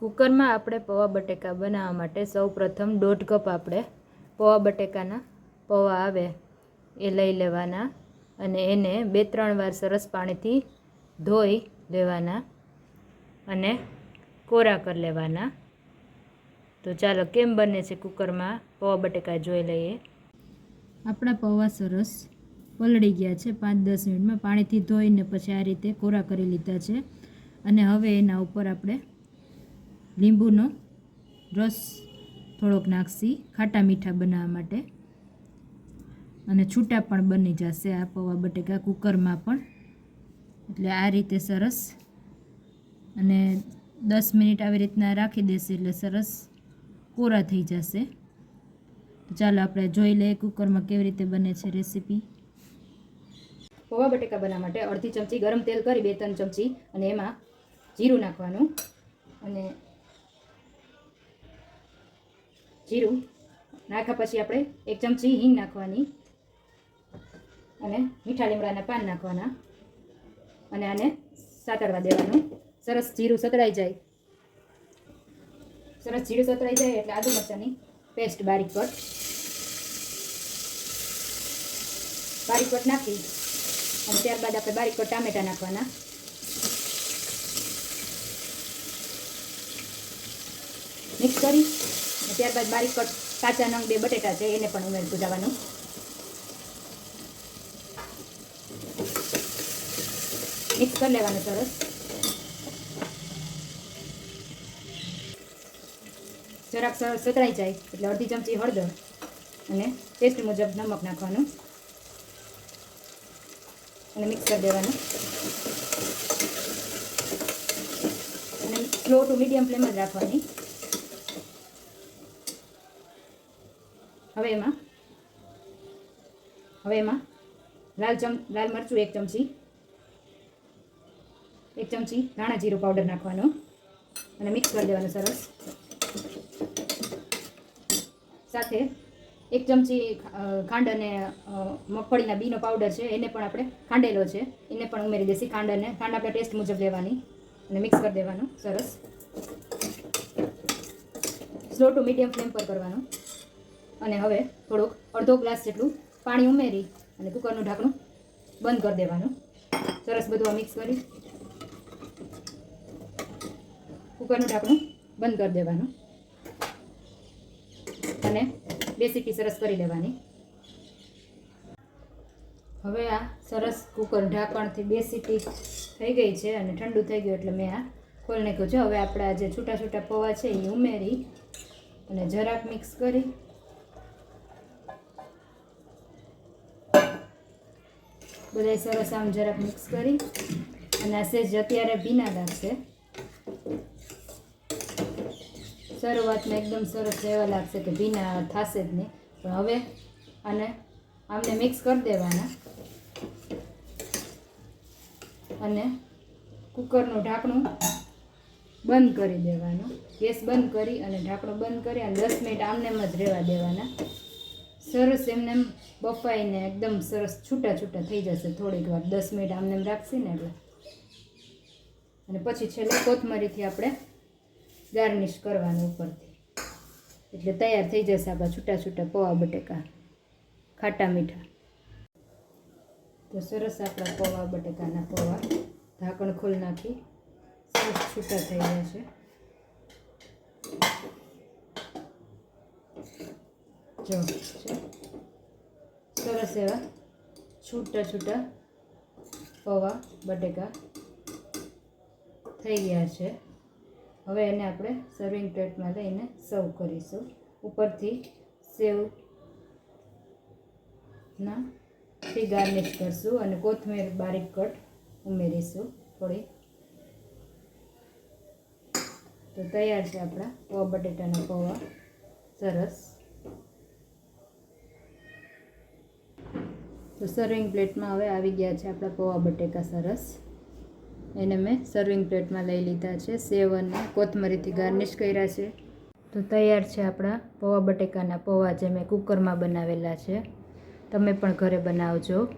કુકરમાં આપણે પૌવા બટેકા બનાવવા માટે સૌ પ્રથમ દોઢ કપ આપણે પૌવા બટેકાના પૌવા આવે એ લઈ લેવાના અને એને બે ત્રણ વાર સરસ પાણીથી ધોઈ લેવાના અને કોરા કરી લેવાના. તો ચાલો કેમ બને છે કુકરમાં પૌવા બટેકા જોઈ લઈએ. આપણા પૌવા સરસ પલળી ગયા છે પાંચ દસ મિનિટમાં પાણીથી ધોઈને પછી આ રીતે કોરા કરી લીધા છે. અને હવે એના ઉપર આપણે લીંબુનો રસ થોડોક નાખશી, ખાટા મીઠા બનાવવા માટે. અને છૂટા પણ બની જશે આ પૌવા બટેકા કુકરમાં પણ. એટલે આ રીતે સરસ. અને દસ મિનિટ આવી રીતના રાખી દેશે એટલે સરસ કોરા થઈ જશે. ચાલો આપણે જોઈ લઈએ કુકરમાં કેવી રીતે બને છે રેસીપી. પૌવા બટેકા બનાવવા માટે અડધી ચમચી ગરમ તેલ કરી, બે, ત્રણ ચમચી અને એમાં જીરું નાખવાનું. અને જીરું નાખ્યા પછી આપણે એક ચમચી હિંગ નાખવાની અને મીઠા લીમડાના પાન નાખવાના અને આને સાતડવા દેવાનું. સરસ જીરું સતળાઈ જાય. સરસ જીરું સતળાઈ જાય એટલે આદુ મરચાંની પેસ્ટ બારીક કટ. બારીક કટ નાખી અને ત્યારબાદ આપણે બારીક કટ ટામેટા નાખવાના. મિક્સ કરી ત્યારબાદ બારીક કટ કાચા નંગ બે બટેટા છે, એને પણ ઉમેરતું જવાનું મિક્સ કરી લેવાનું સરસ. જરાક સરસ સતરાઈ જાય, એટલે અડધી ચમચી હળદર અને ટેસ્ટ મુજબ નમક નાખવાનું. અને મિક્સ કરી દેવાનું. અને સ્લો ટુ મીડિયમ ફ્લેમ જ રાખવાની. હવે એમાં? હવે એમાં? લાલ ચમ, લાલ મરચું એક ચમચી. એક ચમચી ધાણા જીરું પાવડર નાખવાનો. અને મિક્સ કરી દેવાનું સરસ. સાથે એક ચમચી ખાંડ અને મગફળીના બીનો પાવડર છે. એને પણ આપણે ખાંડેલો છે. એને પણ ઉમેરી દેસી ખાંડ અને ખાંડ આપણે ટેસ્ટ મુજબ લેવાની. અને મિક્સ કરી દેવાનું. સરસ. સ્લો ટુ મીડિયમ ફ્લેમ પર કરવાનું. અને હવે થોડુંક અડધો ગ્લાસ જેટલું પાણી ઉમેરી અને કુકરનું ઢાંકણું બંધ કરી દેવાનું. સરસ બધું મિક્સ કરી કુકરનું ઢાંકણું બંધ કરી દેવાનું. અને બે સીટી સરસ કરી લેવાની. હવે આ સરસ કુકર ઢાંકણથી બે સીટી થઈ ગઈ છે અને ઠંડુ થઈ ગયું એટલે મેં આ ખોલી નાખ્યું છે. હવે આપણા જે છૂટા છૂટા પૌવા છે એ ઉમેરી અને જરાક મિક્સ કરી બધાય સરસ આમ જરાક મિક્સ કરી. અને આ સેજ અત્યારે ભીના લાગશે શરૂઆતમાં એકદમ સરસ એવા લાગશે કે ભીના થશે જ નહીં. પણ હવે અને આમને મિક્સ કરી દેવાના. અને કુકરનું ઢાંકણું બંધ કરી દેવાનું. ગેસ બંધ કરી અને ઢાંકણું બંધ કરી અને દસ મિનિટ આમને જ રહેવા દેવાના. સરસ એમને એમ બફાઈને એકદમ સરસ છૂટા છૂટા થઈ જશે થોડીક વાર. દસ મિનિટ આમને એમ રાખશે ને એટલે. અને પછી છેલ્લે કોથમરીથી આપણે ગાર્નિશ કરવાનું ઉપરથી. એટલે તૈયાર થઈ જશે આપણા છૂટા છૂટા પૌવા બટેકા, ખાટા મીઠા. તો સરસ આપણા પૌવા બટેકાના પૌવા. ઢાંકણ ખોલ નાખી. સરસ છૂટા થઈ ગયા જો સરસ એવા છૂટા છૂટા પૌવા, બટેકા થઈ ગયા છે. હવે એને આપણે સર્વિંગ પ્લેટમાં લઈને સર્વ કરીશું. ઉપરથી સેવ ના થી ગાર્નિશ કરશું અને કોથમીર બારીક કટ ઉમેરીશું થોડી. તો તૈયાર છે આપણા પૌવા, બટેટાના પૌવા. સરસ. તો સર્વિંગ પ્લેટમાં હવે આવી ગયા છે આપણા પૌવા બટેકા સરસ. એને મેં સર્વિંગ પ્લેટમાં લઈ લીધા છે. સેવ અને કોથમરીથી ગાર્નિશ કર્યા છે. તો તૈયાર છે આપણા પૌવા બટેકાના પૌવા જે મેં કુકરમાં બનાવેલા છે. તમે પણ ઘરે બનાવજો.